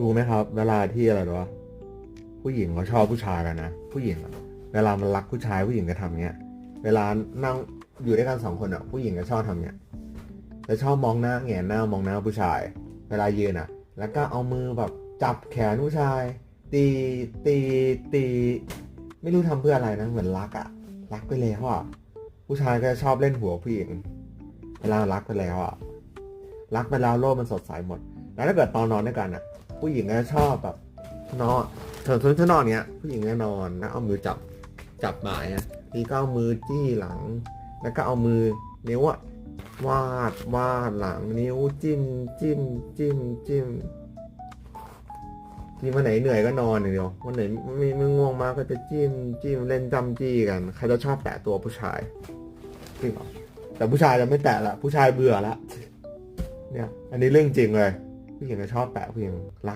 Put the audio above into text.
รู้ไหมครับ เวลาที่อะไรหรอวะผู้หญิงเขาชอบผู้ชายกันนะผู้หญิงเวลามันรักผู้ชายผู้หญิงก็ทำเงี้ย เวลานั่งอยู่ด้วยกันสองคนอะ ผู้หญิงก็ชอบทำเงี้ยแล้วชอบมองหน้าแงนหน้ามองหน้าผู้ชาย เวลายืนอะ แล้วก็เอามือแบบจับแขนผู้ชาย ตีตีตี ไม่รู้ทำเพื่ออะไรนะเหมือนรักอะรักไปแล้วอะผู้ชายก็ชอบเล่นหัวผู้หญิงเวลารักไปแล้วอะรักไปแล้วโลกมันสดใสหมด แล้วถ้าเกิดตอนนอนด้วยกันอะ ผู้หญิงก็ชอบแบบนอนเธอเธอนอนเนี้ยผู้หญิงก็นอนแล้วเอามือจับจับหมายอะทีก็เอามือจี้หลัง แล้วก็เอามือนิ้วอะวาดวาดหลังนิ้วจิ้มจิ้มจิ้มจิ้มที่วันไหนเหนื่อยก็นอนอย่างเดียววันไหนไม่ไม่ง่วงมากก็จะจิ้มจิ้มเล่นจำจี้กันใครจะชอบแตะตัวผู้ชายจริงเหรอแต่ผู้ชายจะไม่แตะละผู้ชายเบื่อละเนี่ย อันนี้เรื่องจริงเลย ผู้หญิงก็ชอบแปะผู้หญิงรัก